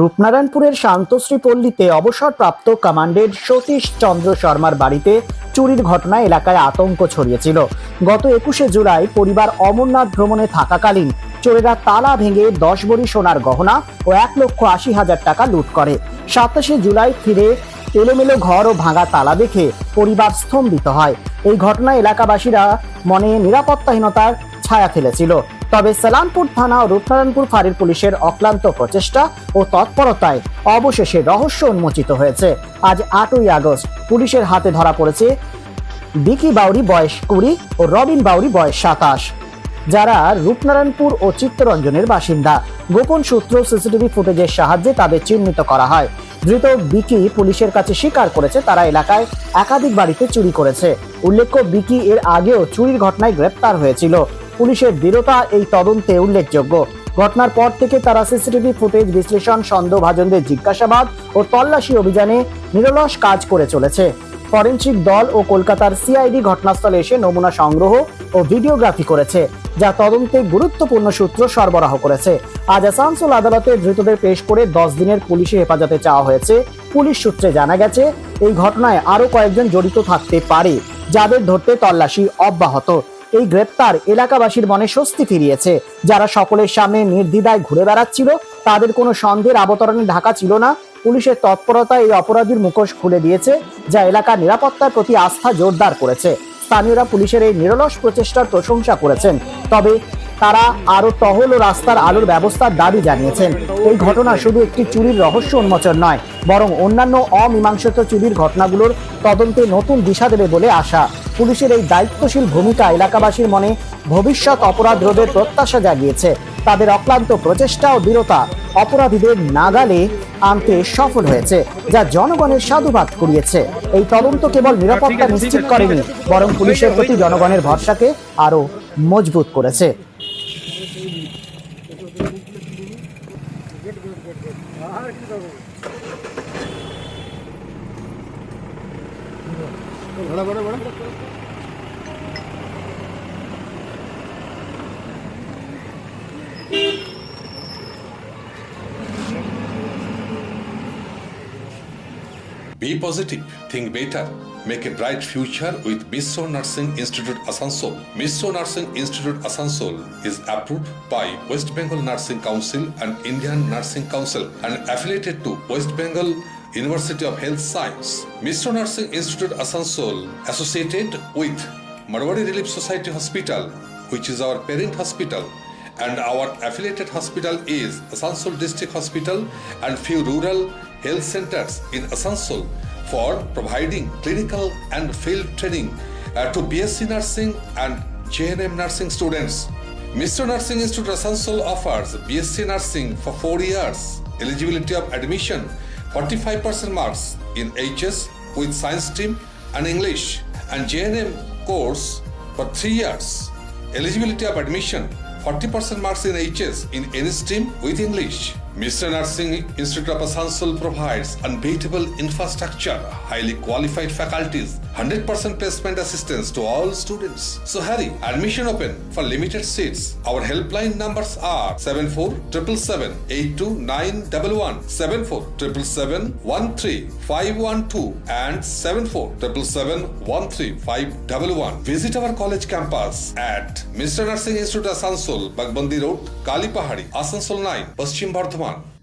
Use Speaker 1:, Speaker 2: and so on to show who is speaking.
Speaker 1: রূপনারায়ণপুরের শান্তশ্রী পল্লীতে অবসরপ্রাপ্ত কমান্ডেন্ট সতীশ চন্দ্র শর্মার বাড়িতে চুরির ঘটনা এলাকায় আতঙ্ক ছড়িয়েছিল। গত একুশে জুলাই পরিবার অমরনাথ ভ্রমণে থাকাকালীন চোরেরা তালা ভেঙে দশ বড়ি সোনার গহনা ও এক লক্ষ আশি হাজার টাকা লুট করে। সাতাশে জুলাই ফিরে এলোমেলো ঘর ও ভাঙা তালা দেখে পরিবার স্তম্ভিত হয়। এই ঘটনায় এলাকাবাসীরা মনে নিরাপত্তাহীনতার ছায়া ফেলেছিল। তবে সালামপুর থানা ও রূপনারায়ণপুর ফাঁড়ির পুলিশের অক্লান্ত প্রচেষ্টা ও তৎপরতায় অবশেষে রহস্য উন্মোচিত হয়েছে। আজ আটই আগস্ট, পুলিশের হাতে ধরা পড়েছে বিকি বাউরি বয়স কুড়ি ও রবিন বাউরি বয়স সাতাশ। যারা রূপনারায়ণপুর ও চিত্তরঞ্জনের বাসিন্দা। গোপন সূত্র সিসিটিভি ফুটেজের সাহায্যে তাদের চিহ্নিত করা হয়। ধৃত বিকি পুলিশের কাছে স্বীকার করেছে, তারা এলাকায় একাধিক বাড়িতে চুরি করেছে। উল্লেখ্য, বিকি এর আগেও চুরির ঘটনায় গ্রেপ্তার হয়েছিল। পুলিশের দৃঢ়তা এই তদন্তে উল্লেখযোগ্য। ঘটনার পর থেকে তারা সিসিটিভি ফুটেজ বিশ্লেষণ সন্দেহভাজনদের জিজ্ঞাসাবাদ ও তল্লাশি অভিযানে নিরলস কাজ করে চলেছে। ফরেনসিক দল ও কলকাতার সিআইডি ঘটনাস্থলে এসে নমুনা সংগ্রহ ও ভিডিওগ্রাফি করেছে, যা তদন্তে গুরুত্বপূর্ণ সূত্র সরবরাহ করেছে। আজ আসানসোল আদালতে ধৃতদের পেশ করে দশ দিনের পুলিশি হেফাজতে চাওয়া হয়েছে। পুলিশ সূত্রে জানা গেছে, এই ঘটনায় আরও কয়েকজন জড়িত থাকতে পারে, যাদের ধরতে তল্লাশি অব্যাহত। এই গ্রেপ্তার এলাকাবাসীর মনে স্বস্তি ফিরিয়েছে। যারা সকলের সামনে নির্দ্বিধায় ঘুরে বেড়াচ্ছিল, তাদের কোনো সন্দেহের আবতরণে ঢাকা ছিল না। পুলিশের তৎপরতা এই অপরাধীর মুখোশ খুলে দিয়েছে, যা এলাকার নিরাপত্তার প্রতি আস্থা জোরদার করেছে। স্থানীয়রা পুলিশের এই নিরলস প্রচেষ্টার প্রশংসা করেছেন। তবে তারা আরও টহল ও রাস্তার আলোর ব্যবস্থার দাবি জানিয়েছেন। এই ঘটনা শুধু একটি চুরির রহস্য উন্মোচন নয়, বরং অন্যান্য অমীমাংসিত চুরির ঘটনাগুলোর তদন্তে নতুন দিশা দেবে বলে আশা। পুলিশের এই দায়িত্বশীল ভূমিকা এলাকাবাসীর মনে ভবিষ্যৎ অপরাধ রোধের প্রত্যাশা জাগিয়েছে। তাদের অক্লান্ত প্রচেষ্টা ও দৃঢ়তা অপরাধীদের নাগালে আনতে সফল হয়েছে, যা জনগণের সাধুবাদ কুড়িয়েছে। এই তদন্ত কেবল নিরাপত্তা নিশ্চিত করেনি, বরং পুলিশের প্রতি জনগণের ভরসাকে আরও মজবুত করেছে।
Speaker 2: Be positive, think better, make a bright future with Misso Nursing Institute Asansol. Misso Nursing Institute Asansol is approved by West Bengal Nursing Council and Indian Nursing Council and affiliated to West Bengal University of Health Science. Misso Nursing Institute Asansol associated with Marwari Relief Society Hospital, which is our parent hospital and our affiliated hospital is Asansol District Hospital and few rural health centers in Asansol for providing clinical and field training uh, to BSc nursing and JNM nursing students. Mr. Nursing Institute Asansol offers BSc nursing for 4 years. Eligibility of admission 45% marks in HS with science stream and English and JNM course for 3 years. Eligibility of admission 40% marks in HS in any stream with English. Mr. Nursing Institute of Asansol provides unbeatable infrastructure, highly qualified faculties, 100% placement assistance to all students. So hurry, admission open for limited seats. Our helpline numbers are 7477 82911, 7477 13512 and 7477 13511. Visit our college campus at Mr. Nursing Institute Asansol, Bagbandi Road, Kalipahari, Asansol 9, Paschim Bardhaman. one.